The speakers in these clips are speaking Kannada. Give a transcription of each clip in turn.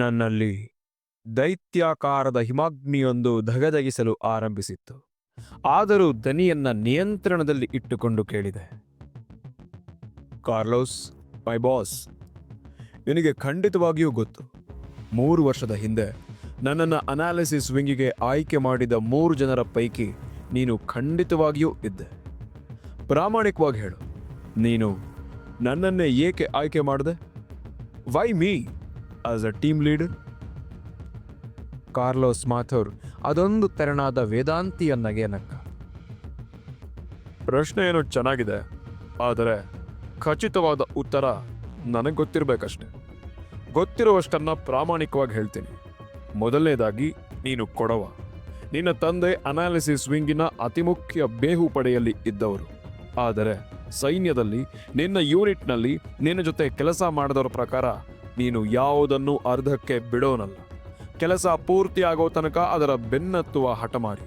ನನ್ನಲ್ಲಿ ದೈತ್ಯಾಕಾರದ ಹಿಮಾಗ್ನಿಯೊಂದು ಧಗಧಗಿಸಲು ಆರಂಭಿಸಿತ್ತು. ಆದರೂ ದನಿಯನ್ನ ನಿಯಂತ್ರಣದಲ್ಲಿ ಇಟ್ಟುಕೊಂಡು ಕೇಳಿದೆ. ಕಾರ್ಲೋಸ್, ಮೈ ಬಾಸ್, ನಿನಗೆ ಖಂಡಿತವಾಗಿಯೂ ಗೊತ್ತು. ಮೂರು ವರ್ಷದ ಹಿಂದೆ ನನ್ನನ್ನು ಅನಾಲಿಸಿಸ್ ವಿಂಗಿಗೆ ಆಯ್ಕೆ ಮಾಡಿದ ಮೂರು ಜನರ ಪೈಕಿ ನೀನು ಖಂಡಿತವಾಗಿಯೂ ಇದ್ದೆ. ಪ್ರಾಮಾಣಿಕವಾಗಿ ಹೇಳು, ನೀನು ನನ್ನನ್ನೇ ಏಕೆ ಆಯ್ಕೆ ಮಾಡಿದೆ? Why me as a team leader Carlos Mathur ಅದೊಂದು ತೆರನಾದ ವೇದಾಂತಿಯ ನಗೆ ನಕ್ಕ. ಪ್ರಶ್ನೆ ಏನು ಚೆನ್ನಾಗಿದೆ, ಆದರೆ ಖಚಿತವಾದ ಉತ್ತರ ನನಗೆ ಗೊತ್ತಿರಬೇಕಷ್ಟೆ. ಗೊತ್ತಿರುವಷ್ಟನ್ನು ಪ್ರಾಮಾಣಿಕವಾಗಿ ಹೇಳ್ತೀನಿ. ಮೊದಲನೇದಾಗಿ, ನೀನು ಕೊಡವ. ನಿನ್ನ ತಂದೆ ಅನಾಲಿಸಿಸ್ ವಿಂಗಿನ ಅತಿಮುಖ್ಯ ಬೇಹು ಪಡೆಯಲ್ಲಿ ಇದ್ದವರು. ಆದರೆ ಸೈನ್ಯದಲ್ಲಿ ನಿನ್ನ ಯೂನಿಟ್ನಲ್ಲಿ ನಿನ್ನ ಜೊತೆ ಕೆಲಸ ಮಾಡಿದವರ ಪ್ರಕಾರ ನೀನು ಯಾವುದನ್ನು ಅರ್ಧಕ್ಕೆ ಬಿಡೋನಲ್ಲ. ಕೆಲಸ ಪೂರ್ತಿ ಆಗೋ ತನಕ ಅದರ ಬೆನ್ನತ್ತುವ ಹಠಮಾರಿ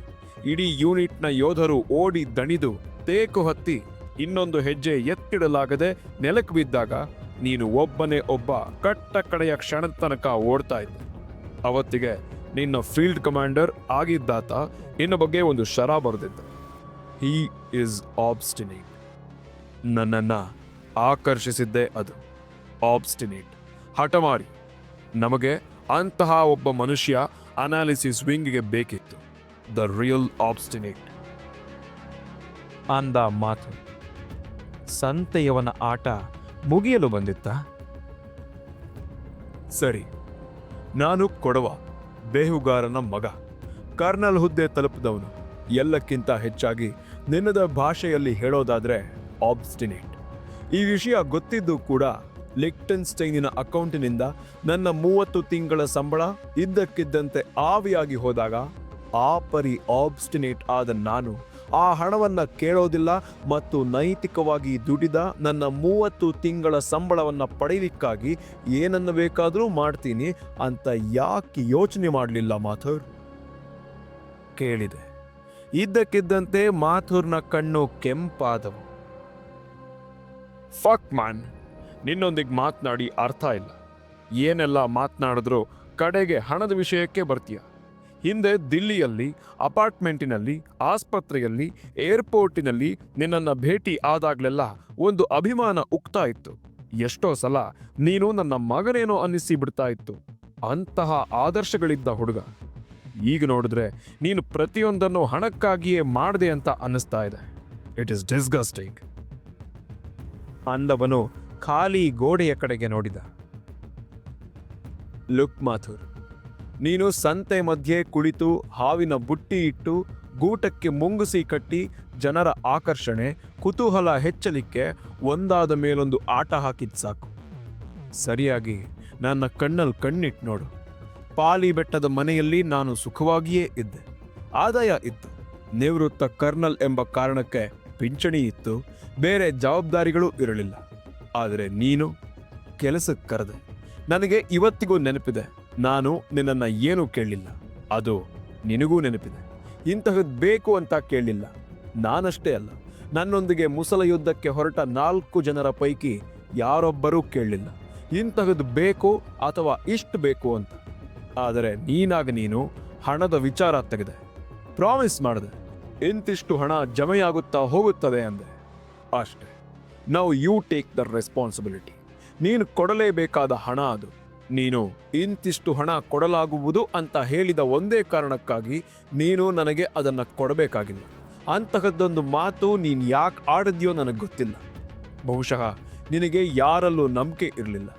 ಇಡೀ ಯೂನಿಟ್ನ ಯೋಧರು ಓಡಿ ದಣಿದು ತೇಕು ಹತ್ತಿ ಇನ್ನೊಂದು ಹೆಜ್ಜೆ ಎತ್ತಿಡಲಾಗದೆ ನೆಲಕ್ಕೆ ಬಿದ್ದಾಗ ನೀನು ಒಬ್ಬನೇ ಒಬ್ಬ ಕಟ್ಟ ಕಡೆಯ ಕ್ಷಣದ ತನಕ ಓಡ್ತಾ ಇದ್ದ. ಅವತ್ತಿಗೆ ನಿನ್ನ ಫೀಲ್ಡ್ ಕಮಾಂಡರ್ ಆಗಿದ್ದಾತ ನಿನ್ನ ಬಗ್ಗೆ ಒಂದು ಶರ ಬರೆದಿದ್ದ. He is obstinate. ನನ್ನನ್ನು ಆಕರ್ಷಿಸಿದ್ದೇ ಅದು. ಆಬ್ಸ್ಟಿನೇಟ್. ಹಠಮಾರಿ ನಮಗೆ ಅಂತಹ ಒಬ್ಬ ಮನುಷ್ಯ ಅನಾಲಿಸಿಸ್ ವಿಂಗ್ಗೆ ಬೇಕಿತ್ತು. The real obstinate. ಅಂದ ಮಾತು. ಸಂತೆಯವನ ಆಟ ಮುಗಿಯಲು ಬಂದಿತ್ತ? ಸರಿ, ನಾನು ಕೊಡವ, ಬೇಹುಗಾರನ ಮಗ. ಕರ್ನಲ್ ಹುದ್ದೆ ತಲುಪಿದವನು. ಎಲ್ಲಕ್ಕಿಂತ ಹೆಚ್ಚಾಗಿ ನಿನ್ನದ ಭಾಷೆಯಲ್ಲಿ ಹೇಳೋದಾದರೆ ಆಬ್ಸ್ಟಿನೇಟ್. ಈ ವಿಷಯ ಗೊತ್ತಿದ್ದು ಕೂಡ ಲಿಕ್ಟನ್ಸ್ಟೈನಿನ ಅಕೌಂಟಿನಿಂದ ನನ್ನ ಮೂವತ್ತು ತಿಂಗಳ ಸಂಬಳ ಇದ್ದಕ್ಕಿದ್ದಂತೆ ಆವಿಯಾಗಿ ಹೋದಾಗ ಆ ಪರಿ ಆಬ್ಸ್ಟಿನೇಟ್ ಆದ ನಾನು ಆ ಹಣವನ್ನು ಕೇಳೋದಿಲ್ಲ ಮತ್ತು ನೈತಿಕವಾಗಿ ದುಡಿದ ನನ್ನ ಮೂವತ್ತು ತಿಂಗಳ ಸಂಬಳವನ್ನು ಪಡೆಯಲಿಕ್ಕಾಗಿ ಏನನ್ನು ಬೇಕಾದರೂ ಮಾಡ್ತೀನಿ ಅಂತ ಯಾಕೆ ಯೋಚನೆ ಮಾಡಲಿಲ್ಲ ಮಾಥೂರ್? ಕೇಳಿದೆ. ಇದ್ದಕ್ಕಿದ್ದಂತೆ ಮಾಥೂರ್ನ ಕಣ್ಣು ಕೆಂಪಾದವು. ಫಕ್ ಮ್ಯಾನ್ ನಿನ್ನೊಂದಿಗೆ ಮಾತನಾಡಿ ಅರ್ಥ ಇಲ್ಲ. ಏನೆಲ್ಲ ಮಾತನಾಡಿದ್ರು ಕಡೆಗೆ ಹಣದ ವಿಷಯಕ್ಕೆ ಬರ್ತೀಯ. ಹಿಂದೆ ದಿಲ್ಲಿಯಲ್ಲಿ, ಅಪಾರ್ಟ್ಮೆಂಟಿನಲ್ಲಿ, ಆಸ್ಪತ್ರೆಯಲ್ಲಿ, ಏರ್ಪೋರ್ಟಿನಲ್ಲಿ ನಿನ್ನನ್ನು ಭೇಟಿ ಆದಾಗಲೆಲ್ಲ ಒಂದು ಅಭಿಮಾನ ಉಕ್ತಾ ಇತ್ತು. ಎಷ್ಟೋ ಸಲ ನೀನು ನನ್ನ ಮಗನೇನೋ ಅನ್ನಿಸಿ ಬಿಡ್ತಾ ಇತ್ತು. ಅಂತಹ ಆದರ್ಶಗಳಿದ್ದ ಹುಡುಗ. ಈಗ ನೋಡಿದ್ರೆ ನೀನು ಪ್ರತಿಯೊಂದನ್ನು ಹಣಕ್ಕಾಗಿಯೇ ಮಾಡಿದೆ ಅಂತ ಅನ್ನಿಸ್ತಾ ಇದೆ. ಇಟ್ ಇಸ್ ಡಿಸ್ಗಸ್ಟಿಂಗ್ ಅಂದವನು ಖಾಲಿ ಗೋಡೆಯ ಕಡೆಗೆ ನೋಡಿದ. ಲುಕ್ ಮಾಥುರ್, ನೀನು ಸಂತೆ ಮಧ್ಯೆ ಕುಳಿತು ಹಾವಿನ ಬುಟ್ಟಿ ಇಟ್ಟು ಗೂಟಕ್ಕೆ ಮುಂಗುಸಿ ಕಟ್ಟಿ ಜನರ ಆಕರ್ಷಣೆ, ಕುತೂಹಲ ಹೆಚ್ಚಲಿಕ್ಕೆ ಒಂದಾದ ಮೇಲೊಂದು ಆಟ ಹಾಕಿದ್ ಸಾಕು. ಸರಿಯಾಗಿ ನನ್ನ ಕಣ್ಣಲ್ಲಿ ಕಣ್ಣಿಟ್ಟು ನೋಡು. ಪಾಲಿ ಬೆಟ್ಟದ ಮನೆಯಲ್ಲಿ ನಾನು ಸುಖವಾಗಿಯೇ ಇದ್ದೆ. ಆದಾಯ ಇತ್ತು. ನಿವೃತ್ತ ಕರ್ನಲ್ ಎಂಬ ಕಾರಣಕ್ಕೆ ಪಿಂಚಣಿ ಇತ್ತು. ಬೇರೆ ಜವಾಬ್ದಾರಿಗಳು ಇರಲಿಲ್ಲ. ಆದರೆ ನೀನು ಕೆಲಸಕ್ಕೆ ಕರೆದೆ. ನನಗೆ ಇವತ್ತಿಗೂ ನೆನಪಿದೆ. ನಾನು ನಿನ್ನನ್ನು ಏನೂ ಕೇಳಲಿಲ್ಲ. ಅದು ನಿನಗೂ ನೆನಪಿದೆ. ಇಂತಹದ್ದು ಬೇಕು ಅಂತ ಕೇಳಲಿಲ್ಲ. ನಾನಷ್ಟೇ ಅಲ್ಲ. ನನ್ನೊಂದಿಗೆ ಮುಸಲ ಯುದ್ಧಕ್ಕೆ ಹೊರಟ ನಾಲ್ಕು ಜನರ ಪೈಕಿ ಯಾರೊಬ್ಬರೂ ಕೇಳಲಿಲ್ಲ. ಇಂತಹದ್ದು ಬೇಕು ಅಥವಾ ಇಷ್ಟು ಬೇಕು ಅಂತ. ಆದರೆ ನೀನಾಗ ನೀನು ಹಣದ ವಿಚಾರ ತೆಗೆದೆ. ಪ್ರಾಮಿಸ್ ಮಾಡಿದೆ. ಇಂತಿಷ್ಟು ಹಣ ಜಮೆಯಾಗುತ್ತಾ ಹೋಗುತ್ತದೆ ಅಂದೆ. ಅಷ್ಟೇ. Now you take the responsibility ನೀನು ಕೊಡಲೇಬೇಕಾದ ಹಣ ಅದು. ನೀನು ಇಂತಿಷ್ಟು ಹಣ ಕೊಡಲಾಗುವುದು ಅಂತ ಹೇಳಿದ ಒಂದೇ ಕಾರಣಕ್ಕಾಗಿ ನೀನು ನನಗೆ ಅದನ್ನು ಕೊಡಬೇಕಾಗಿಲ್ಲ. ಅಂತಹದ್ದೊಂದು ಮಾತು ನೀನು ಯಾಕೆ ಆಡಿದ್ಯೋ ನನಗೆ ಗೊತ್ತಿಲ್ಲ. ಬಹುಶಃ ನಿನಗೆ ಯಾರಲ್ಲೂ ನಂಬಿಕೆ ಇರಲಿಲ್ಲ.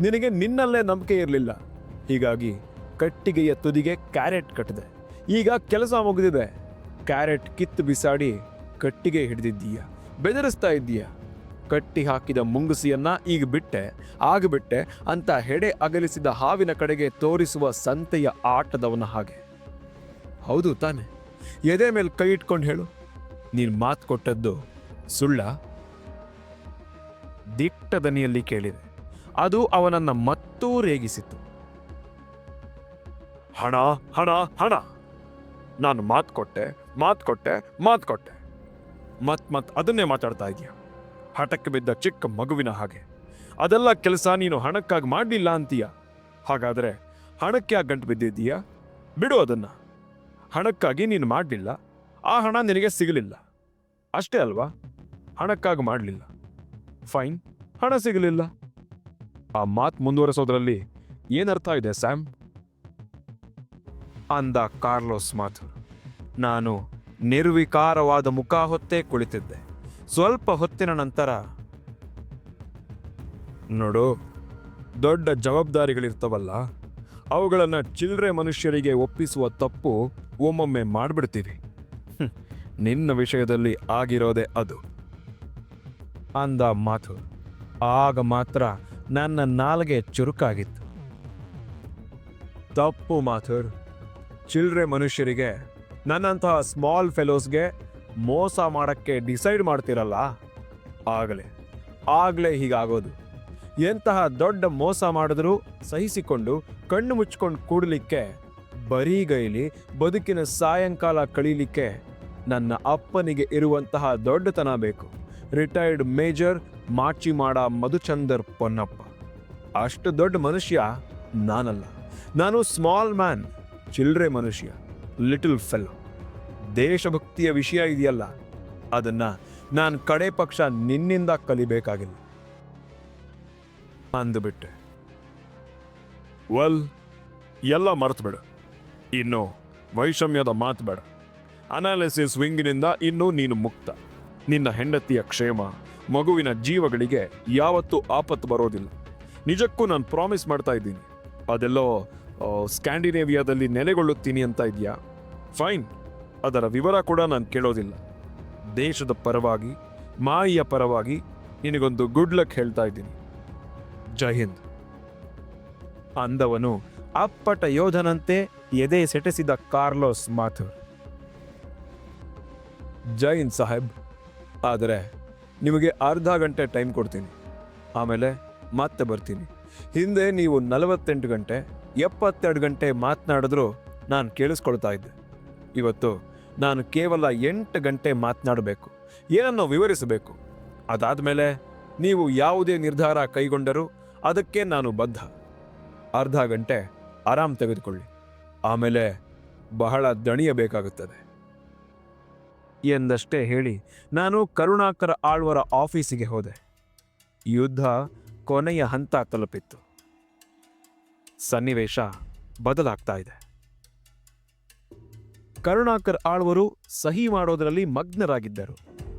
ನಿನಗೆ ನಿನ್ನಲ್ಲೇ ನಂಬಿಕೆ ಇರಲಿಲ್ಲ. ಹೀಗಾಗಿ ಕಟ್ಟಿಗೆಯ ತುದಿಗೆ ಕ್ಯಾರೆಟ್ ಕಟ್ಟಿದೆ. ಈಗ ಕೆಲಸ ಮುಗಿದಿದೆ. ಕ್ಯಾರೆಟ್ ಕಿತ್ತು ಬಿಸಾಡಿ ಕಟ್ಟಿಗೆ ಹಿಡಿದಿದ್ದೀಯ? ಬೆದರಿಸ್ತಾ ಇದ್ದೀಯ? ಕಟ್ಟಿ ಹಾಕಿದ ಮುಂಗುಸಿಯನ್ನ ಈಗ ಬಿಟ್ಟೆ ಆಗ ಬಿಟ್ಟೆ ಅಂತ ಹೆಡೆ ಅಗಲಿಸಿದ ಹಾವಿನ ಕಡೆಗೆ ತೋರಿಸುವ ಸಂತೆಯ ಆಟದವನ ಹಾಗೆ. ಹೌದು ತಾನೆ, ಎದೆ ಮೇಲೆ ಕೈ ಇಟ್ಕೊಂಡು ಹೇಳು. ನೀನು ಮಾತು ಕೊಟ್ಟದ್ದು ಸುಳ್ಳ? ದಿಟ್ಟ ದನಿಯಲ್ಲಿ ಕೇಳಿದೆ, ಅದು ಅವನನ್ನ ಮತ್ತೂ ರೇಗಿಸಿತು ಹಣ ಹಣ ಹಣ. ನಾನು ಮಾತು ಕೊಟ್ಟೆ ಮಾತು ಕೊಟ್ಟೆ ಮಾತು ಕೊಟ್ಟೆ. ಮತ್ ಮತ್, ಅದನ್ನೇ ಮಾತಾಡ್ತಾ ಇದೀಯ ಹಠಕ್ಕೆ ಬಿದ್ದ ಚಿಕ್ಕ ಮಗುವಿನ ಹಾಗೆ. ಅದೆಲ್ಲ ಕೆಲಸ ನೀನು ಹಣಕ್ಕಾಗಿ ಮಾಡಲಿಲ್ಲ ಅಂತೀಯ? ಹಾಗಾದರೆ ಹಣಕ್ಕೆ ಆ ಗಂಟು ಬಿದ್ದಿದ್ದೀಯಾ? ಬಿಡು ಅದನ್ನು. ಹಣಕ್ಕಾಗಿ ನೀನು ಮಾಡಲಿಲ್ಲ. ಆ ಹಣ ನಿನಗೆ ಸಿಗಲಿಲ್ಲ. ಅಷ್ಟೇ ಅಲ್ವಾ? ಹಣಕ್ಕಾಗಿ ಮಾಡಲಿಲ್ಲ. ಫೈನ್, ಹಣ ಸಿಗಲಿಲ್ಲ. ಆ ಮಾತು ಮುಂದುವರೆಸೋದ್ರಲ್ಲಿ ಏನರ್ಥ ಇದೆ, ಸ್ಯಾಮ್? ಅಂದ ಕಾರ್ಲೋಸ್ ಮಾತು. ನಾನು ನಿರ್ವಿಕಾರವಾದ ಮುಖ ಹೊತ್ತೇ ಕುಳಿತಿದ್ದೆ. ಸ್ವಲ್ಪ ಹೊತ್ತಿನ ನಂತರ ನೋಡು, ದೊಡ್ಡ ಜವಾಬ್ದಾರಿಗಳಿರ್ತವಲ್ಲ, ಅವುಗಳನ್ನು ಚಿಲ್ಲರೆ ಮನುಷ್ಯರಿಗೆ ಒಪ್ಪಿಸುವ ತಪ್ಪು ಒಮ್ಮೊಮ್ಮೆ ಮಾಡಿಬಿಡ್ತೀವಿ. ನಿನ್ನ ವಿಷಯದಲ್ಲಿ ಆಗಿರೋದೇ ಅದು. ಅಂದ ಮಾತು ಆಗ ಮಾತ್ರ ನನ್ನ ನಾಲ್ಗೆ ಚುರುಕಾಗಿತ್ತು. ತಪ್ಪು ಮಾಥುರ್ ಚಿಲ್ಲರೆ ಮನುಷ್ಯರಿಗೆ ನನ್ನಂತಹ ಸ್ಮಾಲ್ ಫೆಲೋಸ್ಗೆ ಮೋಸ ಮಾಡೋಕ್ಕೆ ಡಿಸೈಡ್ ಮಾಡ್ತಿರಲ್ಲ? ಆಗಲೇ ಆಗಲೇ ಹೀಗಾಗೋದು. ಎಂತಹ ದೊಡ್ಡ ಮೋಸ ಮಾಡಿದ್ರೂ ಸಹಿಸಿಕೊಂಡು ಕಣ್ಣು ಮುಚ್ಕೊಂಡು ಕೂಡಲಿಕ್ಕೆ ಬರೀಗೈಲಿ ಬದುಕಿನ ಸಾಯಂಕಾಲ ಕಳೀಲಿಕ್ಕೆ ನನ್ನ ಅಪ್ಪನಿಗೆ ಇರುವಂತಹ ದೊಡ್ಡತನ ಬೇಕು. Retired major Machimada Madhuchandar Ponnappa. ಅಷ್ಟು ದೊಡ್ಡ ಮನುಷ್ಯ ನಾನಲ್ಲ. ನಾನು ಸ್ಮಾಲ್ ಮ್ಯಾನ್ ಚಿಲ್ಲರೆ ಮನುಷ್ಯ, ಲಿಟಲ್ ಫೆಲ್ಲೋ ದೇಶಭಕ್ತಿಯ ವಿಷಯ ಇದೆಯಲ್ಲ, ಅದನ್ನು ನಾನು ಕಡೆ ಪಕ್ಷ ನಿನ್ನಿಂದ ಕಲಿಬೇಕಾಗಿಲ್ಲ. ಅಂದುಬಿಟ್ಟೆ. ವೆಲ್ ಎಲ್ಲ ಮರೆತುಬಿಡು. ಇನ್ನು ವೈಷಮ್ಯದ ಮಾತು ಬೇಡ. ಅನಾಲಿಸಿಸ್ ವಿಂಗಿನಿಂದ ಇನ್ನೂ ನೀನು ಮುಕ್ತ. ನಿನ್ನ ಹೆಂಡತಿಯ ಕ್ಷೇಮ, ಮಗುವಿನ ಜೀವಗಳಿಗೆ ಯಾವತ್ತೂ ಆಪತ್ತು ಬರೋದಿಲ್ಲ. ನಿಜಕ್ಕೂ ನಾನು ಪ್ರಾಮಿಸ್ ಮಾಡ್ತಾ ಇದ್ದೀನಿ. ಅದೆಲ್ಲೋ ಸ್ಕ್ಯಾಂಡಿನೇವಿಯಾದಲ್ಲಿ ನೆಲೆಗೊಳ್ಳುತ್ತೀನಿ ಅಂತ ಇದೆಯಾ? ಫೈನ್. ಅದರ ವಿವರ ಕೂಡ ನಾನು ಕೇಳೋದಿಲ್ಲ. ದೇಶದ ಪರವಾಗಿ, ಮಾಯಿಯ ಪರವಾಗಿ ನಿನಗೊಂದು ಗುಡ್ ಲಕ್ ಹೇಳ್ತಾ ಇದ್ದೀನಿ. ಜೈ ಹಿಂದ್. ಅಂದವನು ಅಪ್ಪಟ ಯೋಧನಂತೆ ಎದೆ ಸೆಟೆಸಿದ ಕಾರ್ಲೋಸ್ ಮಾಥುರ್. ಜೈ ಹಿಂದ್ ಸಾಹೇಬ್. ಆದರೆ ನಿಮಗೆ ಅರ್ಧ ಗಂಟೆ ಟೈಮ್ ಕೊಡ್ತೀನಿ. ಆಮೇಲೆ ಮತ್ತೆ ಬರ್ತೀನಿ. ಹಿಂದೆ ನೀವು ನಲವತ್ತೆಂಟು ಗಂಟೆ, ಎಪ್ಪತ್ತೆರಡು ಗಂಟೆ ಮಾತನಾಡಿದ್ರು ನಾನು ಕೇಳಿಸ್ಕೊಳ್ತಾ ಇದ್ದೆ. ಇವತ್ತು ನಾನು ಕೇವಲ ಎಂಟು ಗಂಟೆ ಮಾತನಾಡಬೇಕು. ಏನನ್ನೋ ವಿವರಿಸಬೇಕು. ಅದಾದಮೇಲೆ ನೀವು ಯಾವುದೇ ನಿರ್ಧಾರ ಕೈಗೊಂಡರೂ ಅದಕ್ಕೆ ನಾನು ಬದ್ಧ. ಅರ್ಧ ಗಂಟೆ ಆರಾಮ್ ತೆಗೆದುಕೊಳ್ಳಿ. ಆಮೇಲೆ ಬಹಳ ದಣಿಯಬೇಕಾಗುತ್ತದೆ. ಎಂದಷ್ಟೇ ಹೇಳಿ ನಾನು ಕರುಣಾಕರ ಆಳ್ವರ ಆಫೀಸಿಗೆ ಹೋದೆ. ಯುದ್ಧ ಕೊನೆಯ ಹಂತ ತಲುಪಿತ್ತು. ಸನ್ನಿವೇಶ ಬದಲಾಗ್ತಾ ಇದೆ. ಕರುಣಾಕರ್ ಆಳ್ವರು ಸಹಿ ಮಾಡೋದರಲ್ಲಿ ಮಗ್ನರಾಗಿದ್ದರು.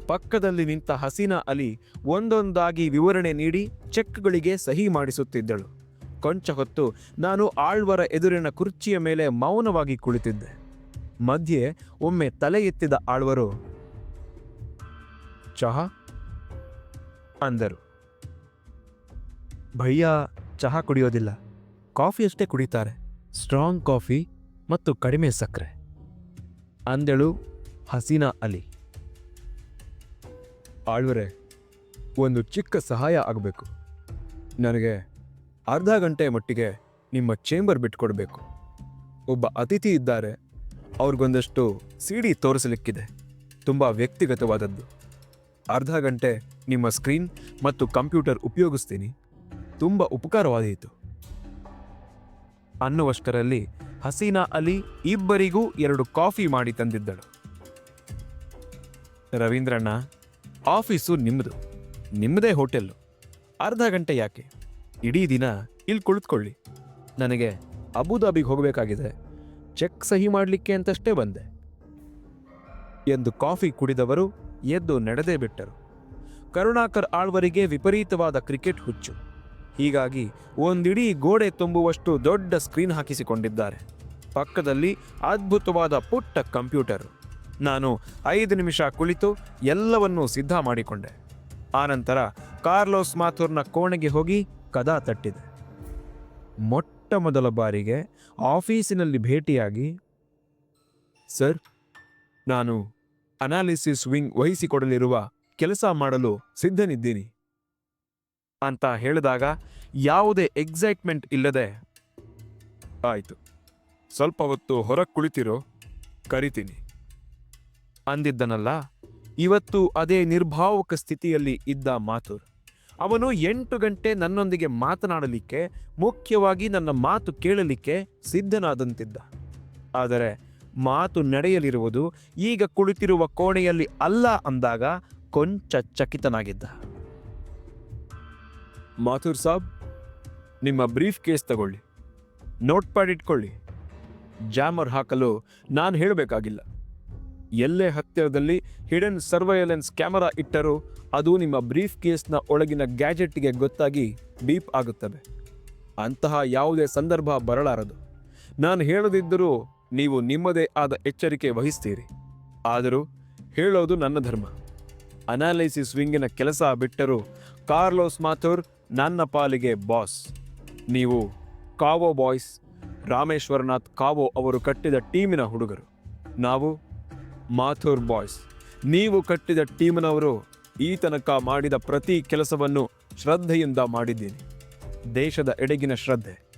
ಪಕ್ಕದಲ್ಲಿ ನಿಂತ ಹಸೀನಾ ಅಲಿ ಒಂದೊಂದಾಗಿ ವಿವರಣೆ ನೀಡಿ ಚೆಕ್ಗಳಿಗೆ ಸಹಿ ಮಾಡಿಸುತ್ತಿದ್ದಳು. ಕೊಂಚ ಹೊತ್ತು ನಾನು ಆಳ್ವರ ಎದುರಿನ ಕುರ್ಚಿಯ ಮೇಲೆ ಮೌನವಾಗಿ ಕುಳಿತಿದ್ದೆ. ಮಧ್ಯೆ ಒಮ್ಮೆ ತಲೆ ಎತ್ತಿದ ಆಳ್ವರು, ಚಹಾ? ಅಂದರು. ಭಯ್ಯ, ಚಹಾ ಕುಡಿಯೋದಿಲ್ಲ. ಕಾಫಿಯಷ್ಟೇ ಕುಡಿತಾರೆ. ಸ್ಟ್ರಾಂಗ್ ಕಾಫಿ ಮತ್ತು ಕಡಿಮೆ ಸಕ್ಕರೆ. ಅಂದೆಳು ಹಸೀನಾ ಅಲಿ. ಆಳ್ವರೆ, ಒಂದು ಚಿಕ್ಕ ಸಹಾಯ ಆಗಬೇಕು. ನನಗೆ ಅರ್ಧ ಗಂಟೆ ಮಟ್ಟಿಗೆ ನಿಮ್ಮ ಚೇಂಬರ್ ಬಿಟ್ಕೊಡ್ಬೇಕು. ಒಬ್ಬ ಅತಿಥಿ ಇದ್ದಾರೆ. ಅವ್ರಿಗೊಂದಷ್ಟು ಸಿ ಡಿ ತೋರಿಸಲಿಕ್ಕಿದೆ. ತುಂಬ ವ್ಯಕ್ತಿಗತವಾದದ್ದು. ಅರ್ಧ ಗಂಟೆ ನಿಮ್ಮ ಸ್ಕ್ರೀನ್ ಮತ್ತು ಕಂಪ್ಯೂಟರ್ ಉಪಯೋಗಿಸ್ತೀನಿ. ತುಂಬ ಉಪಕಾರವಾದೀತು. ಅನ್ನುವಷ್ಟರಲ್ಲಿ ಹಸೀನಾ ಅಲಿ ಇಬ್ಬರಿಗೂ ಎರಡು ಕಾಫಿ ಮಾಡಿ ತಂದಿದ್ದಳು. ರವೀಂದ್ರಣ್ಣ, ಆಫೀಸು ನಿಮ್ಮದು ನಿಮ್ಮದೇ ಹೋಟೆಲ್ಲು. ಅರ್ಧ ಗಂಟೆ ಯಾಕೆ? ಇಡೀ ದಿನ ಇಲ್ಲಿ ಕುಳಿತುಕೊಳ್ಳಿ. ನನಗೆ ಅಬುದಾಬಿಗೆ ಹೋಗಬೇಕಾಗಿದೆ. ಚೆಕ್ ಸಹಿ ಮಾಡಲಿಕ್ಕೆ ಅಂತಷ್ಟೇ ಬಂದೆ. ಎಂದು ಕಾಫಿ ಕುಡಿದವರು ಎದ್ದು ನಡೆದೇ ಬಿಟ್ಟರು. ಕರುಣಾಕರ್ ಆಳ್ವರಿಗೆ ವಿಪರೀತವಾದ ಕ್ರಿಕೆಟ್ ಹುಚ್ಚು. ಹೀಗಾಗಿ ಒಂದಿಡೀ ಗೋಡೆ ತುಂಬುವಷ್ಟು ದೊಡ್ಡ ಸ್ಕ್ರೀನ್ ಹಾಕಿಸಿಕೊಂಡಿದ್ದಾರೆ. ಪಕ್ಕದಲ್ಲಿ ಅದ್ಭುತವಾದ ಪುಟ್ಟ ಕಂಪ್ಯೂಟರ್. ನಾನು ಐದು ನಿಮಿಷ ಕುಳಿತು ಎಲ್ಲವನ್ನೂ ಸಿದ್ಧ ಮಾಡಿಕೊಂಡೆ. ಆನಂತರ ಕಾರ್ಲೋಸ್ ಮಾಥೂರ್ನ ಕೋಣೆಗೆ ಹೋಗಿ ಕದಾ ತಟ್ಟಿದೆ. ಮೊಟ್ಟ ಮೊದಲ ಬಾರಿಗೆ ಆಫೀಸಿನಲ್ಲಿ ಭೇಟಿಯಾಗಿ, ಸರ್, ನಾನು ಅನಾಲಿಸಿಸ್ ವಿಂಗ್ ವಹಿಸಿಕೊಡಲಿರುವ ಕೆಲಸ ಮಾಡಲು ಸಿದ್ಧನಿದ್ದೀನಿ ಅಂತ ಹೇಳಿದಾಗ ಯಾವುದೇ ಎಕ್ಸೈಟ್ಮೆಂಟ್ ಇಲ್ಲದೆ ಆಯಿತು. ಸ್ವಲ್ಪ ಹೊತ್ತು ಹೊರಗೆ ಕುಳಿತಿರೋ ಕರಿತೀನಿ. ಅಂದಿದ್ದನಲ್ಲ ಇವತ್ತು ಅದೇ ನಿರ್ಭಾವಕ ಸ್ಥಿತಿಯಲ್ಲಿ ಇದ್ದ ಮಾಥುರ್. ಅವನು ಎಂಟು ಗಂಟೆ ನನ್ನೊಂದಿಗೆ ಮಾತನಾಡಲಿಕ್ಕೆ ಮುಖ್ಯವಾಗಿ ನನ್ನ ಮಾತು ಕೇಳಲಿಕ್ಕೆ ಸಿದ್ಧನಾದಂತಿದ್ದ. ಆದರೆ ಮಾತು ನಡೆಯಲಿರುವುದು ಈಗ ಕುಳಿತಿರುವ ಕೋಣೆಯಲ್ಲಿ ಅಲ್ಲ ಅಂದಾಗ ಕೊಂಚ ಚಕಿತನಾಗಿದ್ದ. ಮಾಥುರ್ ಸಾಬ್ ನಿಮ್ಮ ಬ್ರೀಫ್ ಕೇಸ್ ತಗೊಳ್ಳಿ. ನೋಟ್ ಪ್ಯಾಡ್ ಇಟ್ಕೊಳ್ಳಿ. ಜಾಮರ್ ಹಾಕಲು ನಾನು ಹೇಳಬೇಕಾಗಿಲ್ಲ. ಎಲ್ಲೇ ಹತ್ತಿರದಲ್ಲಿ ಹಿಡನ್ ಸರ್ವೈಲೆನ್ಸ್ ಕ್ಯಾಮರಾ ಇಟ್ಟರೂ ಅದು ನಿಮ್ಮ ಬ್ರೀಫ್ ಕೇಸ್ನ ಒಳಗಿನ ಗ್ಯಾಜೆಟ್ಗೆ ಗೊತ್ತಾಗಿ ಬೀಪ್ ಆಗುತ್ತದೆ. ಅಂತಹ ಯಾವುದೇ ಸಂದರ್ಭ ಬರಲಾರದು. ನಾನು ಹೇಳದಿದ್ದರೂ ನೀವು ನಿಮ್ಮದೇ ಆದ ಎಚ್ಚರಿಕೆ ವಹಿಸ್ತೀರಿ. ಆದರೂ ಹೇಳೋದು ನನ್ನ ಧರ್ಮ. ಅನಾಲಿಸಿಸ್ ವಿಂಗಿನ ಕೆಲಸ ಬಿಟ್ಟರೂ ಕಾರ್ಲೋಸ್ ಮಾಥುರ್ ನನ್ನ ಪಾಲಿಗೆ ಬಾಸ್. ನೀವು ಕಾವೋ ಬಾಯ್ಸ್ ರಾಮೇಶ್ವರನಾಥ್ ಕಾವೋ ಅವರು ಕಟ್ಟಿದ ಟೀಮಿನ ಹುಡುಗರು. ನಾವು ಮಾಥೂರ್ ಬಾಯ್ಸ್. ನೀವು ಕಟ್ಟಿದ ಟೀಮ್ನವರು ಈ ತನಕ ಮಾಡಿದ ಪ್ರತಿ ಕೆಲಸವನ್ನು ಶ್ರದ್ಧೆಯಿಂದ ಮಾಡಿದ್ದೀನಿ. ದೇಶದ ಎಡೆಗಿನ ಶ್ರದ್ಧೆ.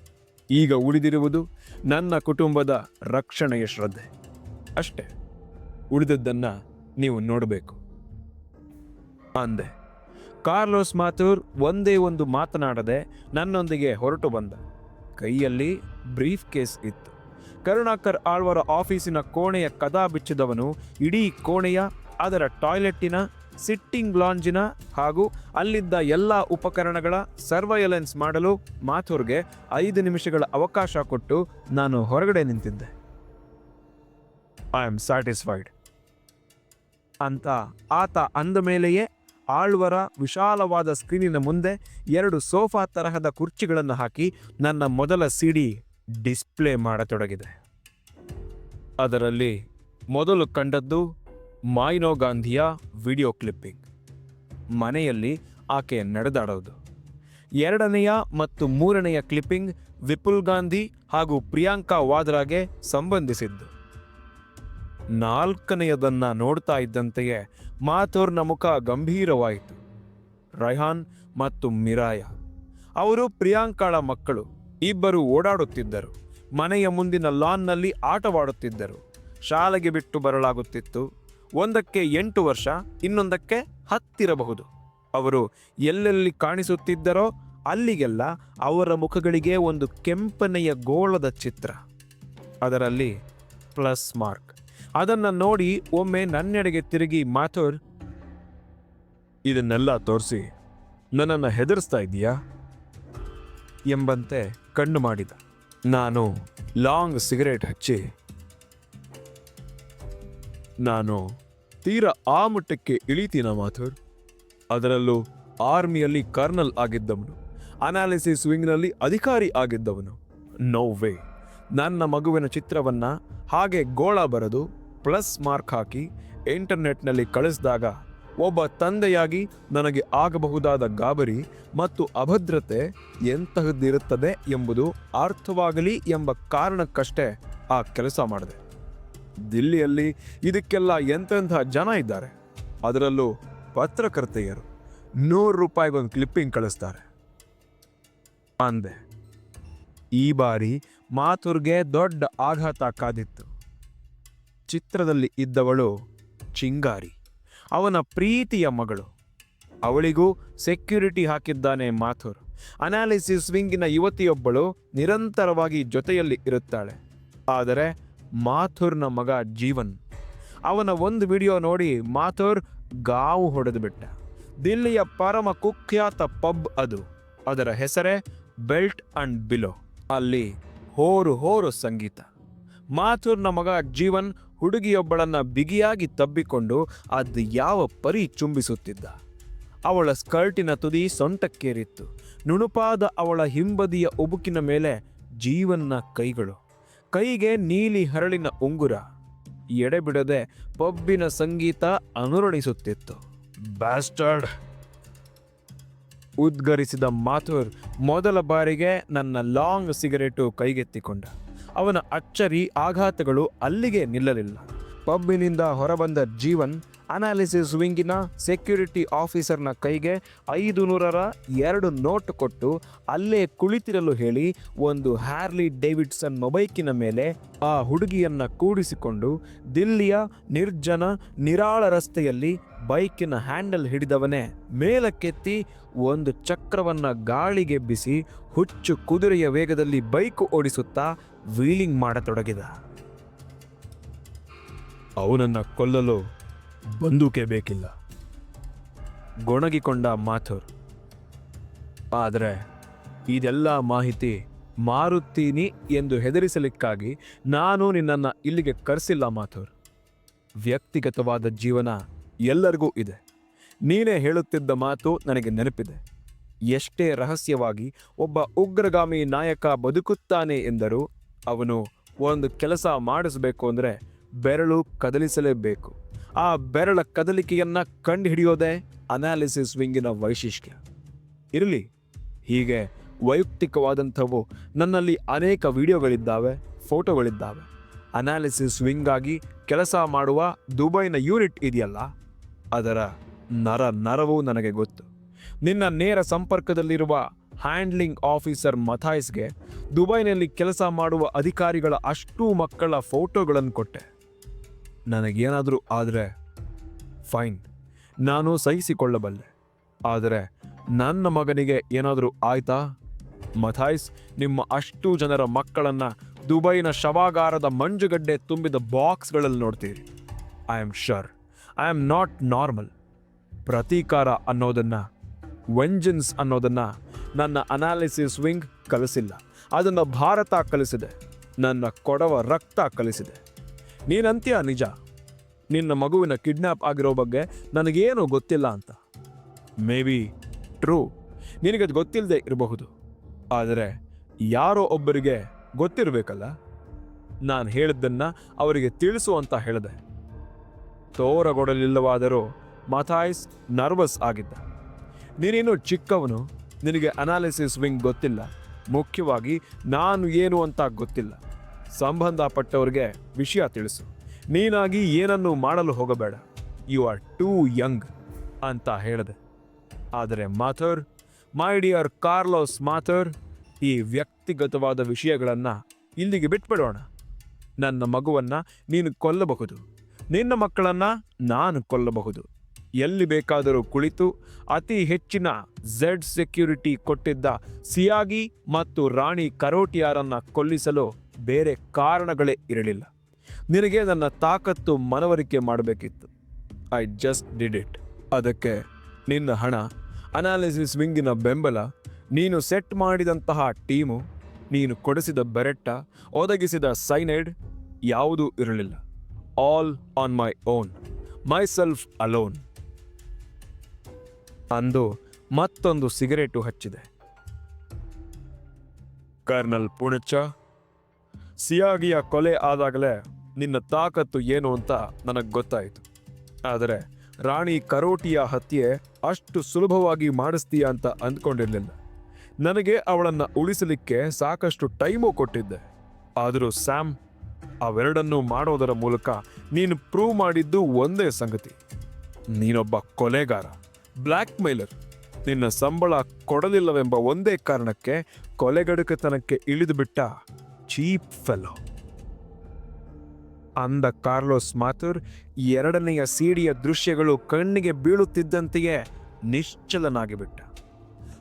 ಈಗ ಉಳಿದಿರುವುದು ನನ್ನ ಕುಟುಂಬದ ರಕ್ಷಣೆಯ ಶ್ರದ್ಧೆ. ಅಷ್ಟೇ. ಉಳಿದದ್ದನ್ನು ನೀವು ನೋಡಬೇಕು. ಅಂದೆ. ಕಾರ್ಲೋಸ್ ಮಾಥೂರ್ ಒಂದೇ ಒಂದು ಮಾತನಾಡದೆ ನನ್ನೊಂದಿಗೆ ಹೊರಟು ಬಂದ. ಕೈಯಲ್ಲಿ ಬ್ರೀಫ್ ಕೇಸ್ ಇತ್ತು. ಕರುಣಾಕರ್ ಆಳ್ವರ ಆಫೀಸಿನ ಕೋಣೆಯ ಕದಾ ಬಿಚ್ಚಿದವನು ಇಡೀ ಕೋಣೆಯ, ಅದರ ಟಾಯ್ಲೆಟ್ಟಿನ, ಸಿಟ್ಟಿಂಗ್ ಲಾಂಜಿನ ಹಾಗೂ ಅಲ್ಲಿದ್ದ ಎಲ್ಲ ಉಪಕರಣಗಳ ಸರ್ವೈಲೆನ್ಸ್ ಮಾಡಲು ಮಾಥೂರ್ಗೆ ಐದು ನಿಮಿಷಗಳ ಅವಕಾಶ ಕೊಟ್ಟು ನಾನು ಹೊರಗಡೆ ನಿಂತಿದ್ದೆ. ಐ ಆಮ್ ಸ್ಯಾಟಿಸ್ಫೈಡ್ ಅಂತ ಆತ ಅಂದ ಮೇಲೆಯೇ ಆಳ್ವರ ವಿಶಾಲವಾದ ಸ್ಕ್ರೀನಿನ ಮುಂದೆ ಎರಡು ಸೋಫಾ ತರಹದ ಕುರ್ಚಿಗಳನ್ನು ಹಾಕಿ ನನ್ನ ಮೊದಲ ಸಿಡಿ ಡಿಸ್ಪ್ಲೇ ಮಾಡತೊಡಗಿದೆ. ಅದರಲ್ಲಿ ಮೊದಲು ಕಂಡದ್ದು ಮಾಯಿನೋ ಗಾಂಧಿಯ ವಿಡಿಯೋ ಕ್ಲಿಪ್ಪಿಂಗ್. ಮನೆಯಲ್ಲಿ ಆಕೆ ನಡೆದಾಡೋದು. ಎರಡನೆಯ ಮತ್ತು ಮೂರನೆಯ ಕ್ಲಿಪ್ಪಿಂಗ್ ವಿಪುಲ್ ಗಾಂಧಿ ಹಾಗೂ ಪ್ರಿಯಾಂಕಾ ವಾದ್ರಾಗೆ ಸಂಬಂಧಿಸಿದ್ದು. ನಾಲ್ಕನೆಯದನ್ನ ನೋಡ್ತಾ ಇದ್ದಂತೆಯೇ ಮಾಥೂರ್ನ ಮುಖ ಗಂಭೀರವಾಯಿತು. ರೈಹಾನ್ ಮತ್ತು ಮಿರಾಯ. ಅವರು ಪ್ರಿಯಾಂಕಾಳ ಮಕ್ಕಳು. ಇಬ್ಬರು ಓಡಾಡುತ್ತಿದ್ದರು. ಮನೆಯ ಮುಂದಿನ ಲಾನ್ನಲ್ಲಿ ಆಟವಾಡುತ್ತಿದ್ದರು. ಶಾಲೆಗೆ ಬಿಟ್ಟು ಬರಲಾಗುತ್ತಿತ್ತು. ಒಂದಕ್ಕೆ ಎಂಟು ವರ್ಷ, ಇನ್ನೊಂದಕ್ಕೆ ಹತ್ತಿರಬಹುದು. ಅವರು ಎಲ್ಲೆಲ್ಲಿ ಕಾಣಿಸುತ್ತಿದ್ದರೋ ಅಲ್ಲಿಗೆಲ್ಲ ಅವರ ಮುಖಗಳಿಗೆ ಒಂದು ಕೆಂಪನೆಯ ಗೋಳದ ಚಿತ್ರ. ಅದರಲ್ಲಿ ಪ್ಲಸ್ ಮಾರ್ಕ್. ಅದನ್ನ ನೋಡಿ ಒಮ್ಮೆ ನನ್ನೆಡೆಗೆ ತಿರುಗಿ, ಮಾಥುರ್, ಇದನ್ನೆಲ್ಲ ತೋರಿಸಿ. ನನ್ನನ್ನು ಹೆದರಿಸ್ತಾ ಇದೀಯಾ ಎಂಬಂತೆ ಕಣ್ಣು ಮಾಡಿದ. ನಾನು ಲಾಂಗ್ ಸಿಗರೇಟ್ ಹಚ್ಚಿ, ನಾನು ತೀರ ಆ ಮಟ್ಟಕ್ಕೆ ಇಳಿತೀನ, ಮಾಥುರ್? ಅದರಲ್ಲೂ ಆರ್ಮಿಯಲ್ಲಿ ಕರ್ನಲ್ ಆಗಿದ್ದವನು. ಅನಾಲಿಸಿಸ್ ವಿಂಗ್ನಲ್ಲಿ ಅಧಿಕಾರಿ ಆಗಿದ್ದವನು. No way. ನನ್ನ ಮಗುವಿನ ಚಿತ್ರವನ್ನ ಹಾಗೆ ಗೋಳ ಬರೆದು ಪ್ಲಸ್ ಮಾರ್ಕ್ ಹಾಕಿ ಇಂಟರ್ನೆಟ್ನಲ್ಲಿ ಕಳಿಸಿದಾಗ ಒಬ್ಬ ತಂದೆಯಾಗಿ ನನಗೆ ಆಗಬಹುದಾದ ಗಾಬರಿ ಮತ್ತು ಅಭದ್ರತೆ ಎಂತಹದ್ದಿರುತ್ತದೆ ಎಂಬುದು ಅರ್ಥವಾಗಲಿ ಎಂಬ ಕಾರಣಕ್ಕಷ್ಟೇ ಆ ಕೆಲಸ ಮಾಡಿದೆ. ದಿಲ್ಲಿಯಲ್ಲಿ ಇದಕ್ಕೆಲ್ಲ ಎಂತೆಂಥ ಜನ ಇದ್ದಾರೆ? ಅದರಲ್ಲೂ ಪತ್ರಕರ್ತೆಯರು ನೂರು ರೂಪಾಯಿಗೊಂದು ಕ್ಲಿಪ್ಪಿಂಗ್ ಕಳಿಸ್ತಾರೆ. ಅಂದೆ, ಈ ಬಾರಿ ಮಾತುರ್ಗೆ ದೊಡ್ಡ ಆಘಾತ ಕಾದಿತ್ತು. ಚಿತ್ರದಲ್ಲಿ ಇದ್ದವಳು ಚಿಂಗಾರಿ. ಅವನ ಪ್ರೀತಿಯ ಮಗಳು. ಅವಳಿಗೂ ಸೆಕ್ಯೂರಿಟಿ ಹಾಕಿದ್ದಾನೆ ಮಾಥುರ್. ಅನಾಲಿಸಿಸ್ ವಿಂಗಿನ ಯುವತಿಯೊಬ್ಬಳು ನಿರಂತರವಾಗಿ ಜೊತೆಯಲ್ಲಿ ಇರುತ್ತಾಳೆ. ಆದರೆ ಮಾಥುರ್ನ ಮಗ ಜೀವನ್. ಅವನ ಒಂದು ವಿಡಿಯೋ ನೋಡಿ ಮಾಥುರ್ ಗಾವು ಹೊಡೆದು ಬಿಟ್ಟ. ದಿಲ್ಲಿಯ ಪರಮ ಕುಖ್ಯಾತ ಪಬ್ ಅದು. ಅದರ ಹೆಸರೇ ಬೆಲ್ಟ್ ಅಂಡ್ ಬಿಲೋ. ಅಲ್ಲಿ ಹೋರು ಹೋರು ಸಂಗೀತ. ಮಾಥುರ್ನ ಮಗ ಜೀವನ್ ಹುಡುಗಿಯೊಬ್ಬಳನ್ನ ಬಿಗಿಯಾಗಿ ತಬ್ಬಿಕೊಂಡು ಅದು ಯಾವ ಪರಿ ಚುಂಬಿಸುತ್ತಿದ್ದ? ಅವಳ ಸ್ಕರ್ಟಿನ ತುದಿ ಸೊಂಟಕ್ಕೇರಿತ್ತು. ನುಣುಪಾದ ಅವಳ ಹಿಂಬದಿಯ ಉಬುಕಿನ ಮೇಲೆ ಜೀವನ್ನ ಕೈಗಳು. ಕೈಗೆ ನೀಲಿ ಹರಳಿನ ಉಂಗುರ. ಎಡೆಬಿಡದೆ ಪಬ್ಬಿನ ಸಂಗೀತ ಅನುರಣಿಸುತ್ತಿತ್ತು ಬ್ಯಾಸ್ಟರ್ಡ್! ಉದ್ಗರಿಸಿದ ಮಾಥುರ್ ಮೊದಲ ಬಾರಿಗೆ ನನ್ನ ಲಾಂಗ್ ಸಿಗರೇಟು ಕೈಗೆತ್ತಿಕೊಂಡ. ಅವನ ಅಚ್ಚರಿ ಆಘಾತಗಳು ಅಲ್ಲಿಗೆ ನಿಲ್ಲಲಿಲ್ಲ. ಪಬ್ಬಿನಿಂದ ಹೊರಬಂದ ಜೀವನ್ ಅನಾಲಿಸಿಸ್ ವಿಂಗಿನ ಸೆಕ್ಯೂರಿಟಿ ಆಫೀಸರ್ನ ಕೈಗೆ ಐದು ನೂರರ ಎರಡು ನೋಟ್ ಕೊಟ್ಟು ಅಲ್ಲೇ ಕುಳಿತಿರಲು ಹೇಳಿ ಒಂದು ಹ್ಯಾರ್ಲಿ ಡೇವಿಡ್ಸನ್ ಮೊಬೈಕಿನ ಮೇಲೆ ಆ ಹುಡುಗಿಯನ್ನು ಕೂಡಿಸಿಕೊಂಡು ದಿಲ್ಲಿಯ ನಿರ್ಜನ ನಿರಾಳ ರಸ್ತೆಯಲ್ಲಿ ಬೈಕಿನ ಹ್ಯಾಂಡಲ್ ಹಿಡಿದವನೇ ಮೇಲಕ್ಕೆತ್ತಿ ಒಂದು ಚಕ್ರವನ್ನು ಗಾಳಿಗೆಬ್ಬಿಸಿ ಹುಚ್ಚು ಕುದುರೆಯ ವೇಗದಲ್ಲಿ ಬೈಕ್ ಓಡಿಸುತ್ತಾ ವೀಲಿಂಗ್ ಮಾಡತೊಡಗಿದ. ಅವನನ್ನ ಕೊಲ್ಲಲು ಬಂದೂಕೆ ಬೇಕಿಲ್ಲ. ಗೊಣಗಿಕೊಂಡ ಮಾಥುರ್, ಆದರೆ ಇದೆಲ್ಲ ಮಾಹಿತಿ ಮಾರುತ್ತೀನಿ ಎಂದು ಹೆದರಿಸಲಿಕ್ಕಾಗಿ ನಾನು ನಿನ್ನನ್ನು ಇಲ್ಲಿಗೆ ಕರೆಸಿಲ್ಲ ಮಾಥುರ್. ವ್ಯಕ್ತಿಗತವಾದ ಜೀವನ ಎಲ್ಲರಿಗೂ ಇದೆ. ನೀನೇ ಹೇಳುತ್ತಿದ್ದ ಮಾತು ನನಗೆ ನೆನಪಿದೆ. ಎಷ್ಟೇ ರಹಸ್ಯವಾಗಿ ಒಬ್ಬ ಉಗ್ರಗಾಮಿ ನಾಯಕ ಬದುಕುತ್ತಾನೆ ಎಂದರೂ ಅವನು ಒಂದು ಕೆಲಸ ಮಾಡಿಸಬೇಕು ಅಂದರೆ ಬೆರಳು ಕದಲಿಸಲೇಬೇಕು. ಆ ಬೆರಳ ಕದಲಿಕೆಯನ್ನು ಕಂಡುಹಿಡಿಯೋದೇ ಅನಾಲಿಸಿಸ್ ವಿಂಗಿನ ವೈಶಿಷ್ಟ್ಯ. ಇರಲಿ, ಹೀಗೆ ವೈಯಕ್ತಿಕವಾದಂಥವು ನನ್ನಲ್ಲಿ ಅನೇಕ ವಿಡಿಯೋಗಳಿದ್ದಾವೆ, ಫೋಟೋಗಳಿದ್ದಾವೆ. ಅನಾಲಿಸಿಸ್ ವಿಂಗಾಗಿ ಕೆಲಸ ಮಾಡುವ ದುಬೈನ ಯೂನಿಟ್ ಇದೆಯಲ್ಲ, ಅದರ ನರ ನರವೂ ನನಗೆ ಗೊತ್ತು. ನಿನ್ನ ನೇರ ಸಂಪರ್ಕದಲ್ಲಿರುವ ಹ್ಯಾಂಡ್ಲಿಂಗ್ ಆಫೀಸರ್ ಮಥಾಯ್ಸ್ಗೆ ದುಬೈನಲ್ಲಿ ಕೆಲಸ ಮಾಡುವ ಅಧಿಕಾರಿಗಳ ಅಷ್ಟೂ ಮಕ್ಕಳ ಫೋಟೋಗಳನ್ನು ಕೊಟ್ಟೆ. ನನಗೇನಾದರೂ ಆದರೆ ಫೈನ್. ನಾನು ಸಹಿಸಿಕೊಳ್ಳಬಲ್ಲೆ. ಆದರೆ ನನ್ನ ಮಗನಿಗೆ ಏನಾದರೂ ಆಯ್ತಾ? ಮಥಾಯ್ಸ್, ನಿಮ್ಮ ಅಷ್ಟು ಜನರ ಮಕ್ಕಳನ್ನ ದುಬೈನ ಶವಾಗಾರದ ಮಂಜುಗಡ್ಡೆ ತುಂಬಿದ ಬಾಕ್ಸ್ಗಳಲ್ಲಿ ನೋಡ್ತೀರಿ. I am sure. I am not normal. ಪ್ರತೀಕಾರ ಅನ್ನೋದನ್ನ ವೆಂಜನ್ಸ್ ಅನ್ನೋದನ್ನು ನನ್ನ ಅನಾಲಿಸಿಸ್ ವಿಂಗ್ ಕಲಿಸಿಲ್ಲ. ಅದನ್ನು ಭಾರತ ಕಲಿಸಿದೆ. ನನ್ನ ಕೊಡವ ರಕ್ತ ಕಲಿಸಿದೆ. ನೀನಂತ್ಯ ನಿಜ? ನಿನ್ನ ಮಗುವಿನ ಕಿಡ್ನ್ಯಾಪ್ ಆಗಿರೋ ಬಗ್ಗೆ ನನಗೇನು ಗೊತ್ತಿಲ್ಲ ಅಂತ. May be true. ನಿನಗದು ಗೊತ್ತಿಲ್ಲದೆ ಇರಬಹುದು. ಆದರೆ ಯಾರೋ ಒಬ್ಬರಿಗೆ ಗೊತ್ತಿರಬೇಕಲ್ಲ? ನಾನು ಹೇಳಿದ್ದನ್ನು ಅವರಿಗೆ ತಿಳಿಸು ಅಂತ ಹೇಳಿದೆ. ತೋರಗೊಡಲಿಲ್ಲವಾದರೂ ಮಥಾಯ್ಸ್ ನರ್ವಸ್ ಆಗಿದ್ದ. ನೀನೇನು ಚಿಕ್ಕವನು? ನಿನಗೆ ಅನಾಲಿಸಿಸ್ ವಿಂಗ್ ಗೊತ್ತಿಲ್ಲ. ಮುಖ್ಯವಾಗಿ ನಾನು ಏನು ಅಂತ ಗೊತ್ತಿಲ್ಲ. ಸಂಬಂಧಪಟ್ಟವ್ರಿಗೆ ವಿಷಯ ತಿಳಿಸು. ನೀನಾಗಿ ಏನನ್ನು ಮಾಡಲು ಹೋಗಬೇಡ. ಯು ಆರ್ ಟೂ ಯಂಗ್ ಅಂತ ಹೇಳಿದೆ. ಆದರೆ ಮಾಥರ್ ಮೈ ಡಿಯರ್ ಕಾರ್ಲೋಸ್ ಮಾಥರ್, ಈ ವ್ಯಕ್ತಿಗತವಾದ ವಿಷಯಗಳನ್ನು ಇಲ್ಲಿಗೆ ಬಿಟ್ಬಿಡೋಣ. ನನ್ನ ಮಗುವನ್ನು ನೀನು ಕೊಲ್ಲಬಹುದು. ನಿನ್ನ ಮಕ್ಕಳನ್ನು ನಾನು ಕೊಲ್ಲಬಹುದು. ಎಲ್ಲಿ ಬೇಕಾದರೂ ಕುಳಿತು ಅತಿ ಹೆಚ್ಚಿನ ಝೆಡ್ ಸೆಕ್ಯೂರಿಟಿ ಕೊಟ್ಟಿದ್ದ ಸಿಯಾಗಿ ಮತ್ತು ರಾಣಿ ಕರೋಟಿಯಾರನ್ನ ಕೊಲ್ಲಿಸಲು ಬೇರೆ ಕಾರಣಗಳೇ ಇರಲಿಲ್ಲ. ನಿನಗೆ ನನ್ನ ತಾಕತ್ತು ಮನವರಿಕೆ ಮಾಡಬೇಕಿತ್ತು. ಐ ಜಸ್ಟ್ ಡಿಡ್ ಇಟ್ ಅದಕ್ಕೆ ನಿನ್ನ ಹಣ, ಅನಾಲಿಸಿಸ್ ವಿಂಗಿನ ಬೆಂಬಲ, ನೀನು ಸೆಟ್ ಮಾಡಿದಂತಹ ಟೀಮು, ನೀನು ಕೊಡಿಸಿದ ಬೆರೆಟ್ಟ, ಒದಗಿಸಿದ ಸೈನೈಡ್ ಯಾವುದೂ ಇರಲಿಲ್ಲ. All on my own myself alone ಅಂದು ಮತ್ತೊಂದು ಸಿಗರೇಟು ಹಚ್ಚಿದೆ. ಕರ್ನಲ್ ಪುಣಚ, ಸಿಯಾಗಿಯ ಕೊಲೆ ಆದಾಗಲೇ ನಿನ್ನ ತಾಕತ್ತು ಏನು ಅಂತ ನನಗೆ ಗೊತ್ತಾಯಿತು. ಆದರೆ ರಾಣಿ ಕರೋಟಿಯ ಹತ್ಯೆ ಅಷ್ಟು ಸುಲಭವಾಗಿ ಮಾಡಿಸ್ತೀಯ ಅಂತ ಅಂದ್ಕೊಂಡಿರಲಿಲ್ಲ. ನನಗೆ ಅವಳನ್ನು ಉಳಿಸಲಿಕ್ಕೆ ಸಾಕಷ್ಟು ಟೈಮು ಕೊಟ್ಟಿದ್ದೆ. ಆದರೂ ಸ್ಯಾಮ್, ಅವೆರಡನ್ನೂ ಮಾಡೋದರ ಮೂಲಕ ನೀನು ಪ್ರೂವ್ ಮಾಡಿದ್ದು ಒಂದೇ ಸಂಗತಿ. ನೀನೊಬ್ಬ ಕೊಲೆಗಾರ. ಬ್ಲ್ಯಾಕ್ ಮೈಲರ್ ನಿನ್ನ ಸಂಬಳ ಕೊಡಲಿಲ್ಲವೆಂಬ ಒಂದೇ ಕಾರಣಕ್ಕೆ ಕೊಲೆಗಡುಕತನಕ್ಕೆ ಇಳಿದುಬಿಟ್ಟ ಚೀಪ್ ಫೆಲೋ. ಅಂದ ಕಾರ್ಲೋಸ್ ಮಾಥುರ್, ಎರಡನೆಯ ಸೀಡಿಯ ದೃಶ್ಯಗಳು ಕಣ್ಣಿಗೆ ಬೀಳುತ್ತಿದ್ದಂತೆಯೇ ನಿಶ್ಚಲನಾಗಿಬಿಟ್ಟ.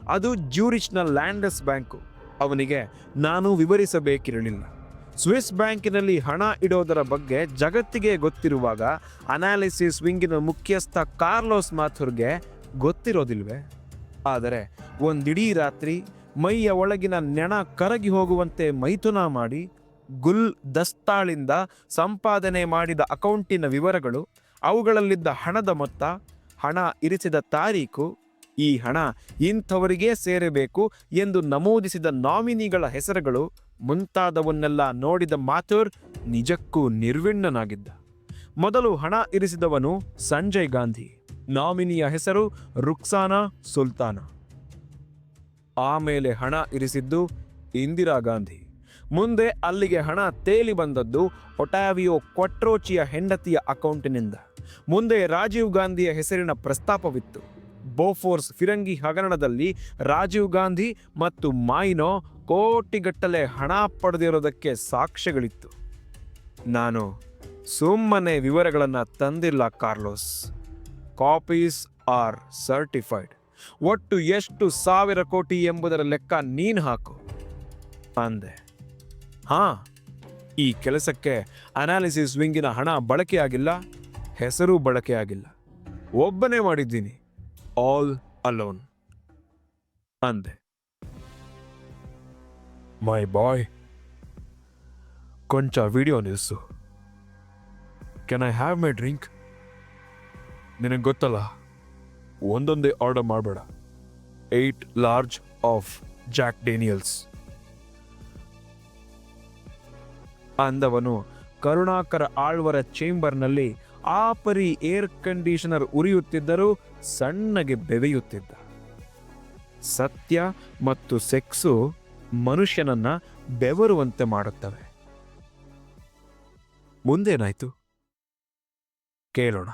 ಅದು ಜ್ಯೂರಿಚ್ನ ಲ್ಯಾಂಡಸ್ ಬ್ಯಾಂಕು. ಅವನಿಗೆ, ನಾನು ವಿವರಿಸಬೇಕಿರಲಿಲ್ಲ. ಸ್ವಿಸ್ ಬ್ಯಾಂಕಿನಲ್ಲಿ ಹಣ ಇಡೋದರ ಬಗ್ಗೆ ಜಗತ್ತಿಗೆ ಗೊತ್ತಿರುವಾಗ ಅನಾಲಿಸಿಸ್ ವಿಂಗಿನ ಮುಖ್ಯಸ್ಥ ಕಾರ್ಲೋಸ್ ಮಾಥುರ್ಗೆ ಗೊತ್ತಿರೋದಿಲ್ವೇ? ಆದರೆ ಒಂದಿಡೀ ರಾತ್ರಿ ಮೈಯ ಒಳಗಿನ ನೆಣ ಕರಗಿ ಹೋಗುವಂತೆ ಮೈಥುನ ಮಾಡಿ ಗುಲ್ ದಸ್ತಾಳಿಂದ ಸಂಪಾದನೆ ಮಾಡಿದ ಅಕೌಂಟಿನ ವಿವರಗಳು, ಅವುಗಳಲ್ಲಿದ್ದ ಹಣದ ಮೊತ್ತ, ಹಣ ಇರಿಸಿದ ತಾರೀಕು, ಈ ಹಣ ಇಂಥವರಿಗೇ ಸೇರಬೇಕು ಎಂದು ನಮೂದಿಸಿದ ನಾಮಿನಿಗಳ ಹೆಸರುಗಳು, ಮುಂತಾದವನ್ನೆಲ್ಲ ನೋಡಿದ ಮಾಥುರ್ ನಿಜಕ್ಕೂ ನಿರ್ವಿಣ್ಣನಾಗಿದ್ದ. ಮೊದಲು ಹಣ ಇರಿಸಿದವನು ಸಂಜಯ್ ಗಾಂಧಿ. ನಾಮಿನಿಯ ಹೆಸರು ರುಕ್ಸಾನಾ ಸುಲ್ತಾನ. ಆಮೇಲೆ ಹಣ ಇರಿಸಿದ್ದು ಇಂದಿರಾ ಗಾಂಧಿ. ಮುಂದೆ ಅಲ್ಲಿಗೆ ಹಣ ತೇಲಿ ಬಂದದ್ದು ಒಟಾವಿಯೋ ಕ್ವಟ್ರೋಚಿಯ ಹೆಂಡತಿಯ ಅಕೌಂಟಿನಿಂದ. ಮುಂದೆ ರಾಜೀವ್ ಗಾಂಧಿಯ ಹೆಸರಿನ ಪ್ರಸ್ತಾಪವಿತ್ತು. ಬೋಫೋರ್ಸ್ ಫಿರಂಗಿ ಹಗರಣದಲ್ಲಿ ರಾಜೀವ್ ಗಾಂಧಿ ಮತ್ತು ಮಾಯಿನೋ ಕೋಟಿಗಟ್ಟಲೆ ಹಣ ಪಡೆದಿರೋದಕ್ಕೆ ಸಾಕ್ಷ್ಯಗಳಿತ್ತು. ನಾನು ಸುಮ್ಮನೆ ವಿವರಗಳನ್ನು ತಂದಿಲ್ಲ, ಕಾರ್ಲೋಸ್. Copies R certified. ಒಟ್ಟು ಎಷ್ಟು ಸಾವಿರ ಕೋಟಿ ಎಂಬುದರ ಲೆಕ್ಕ ನೀನು ಹಾಕು. ಅಂದೆ. ಹಾ, ಈ ಕೆಲಸಕ್ಕೆ ಅನಾಲಿಸಿಸ್ ವಿಂಗಿನ ಹಣ ಬಳಕೆಯಾಗಿಲ್ಲ, ಹೆಸರು ಬಳಕೆಯಾಗಿಲ್ಲ. ಒಬ್ಬನೇ ಮಾಡಿದ್ದೀನಿ. All alone. ಅಂದೆ. My boy. ಕೊಂಚ ವಿಡಿಯೋ ನಿಲ್ಸು. Can I have my drink ನಿನಗೆ ಗೊತ್ತಲ್ಲ? ಒಂದೊಂದೇ ಆರ್ಡರ್ ಮಾಡಬೇಡ. Eight large of Jack Daniel's ಅಂದವನು Karunakara ಆಳ್ವರ ಚೇಂಬರ್ನಲ್ಲಿ ಆ ಪರಿ ಏರ್ ಕಂಡೀಷನರ್ ಉರಿಯುತ್ತಿದ್ದರೂ ಸಣ್ಣಗೆ ಬೆವೆಯುತ್ತಿದ್ದ. ಸತ್ಯ ಮತ್ತು ಸೆಕ್ಸು ಮನುಷ್ಯನನ್ನ ಬೆವರುವಂತೆ ಮಾಡುತ್ತವೆ. ಮುಂದೇನಾಯ್ತು? ಕೇಳೋಣ.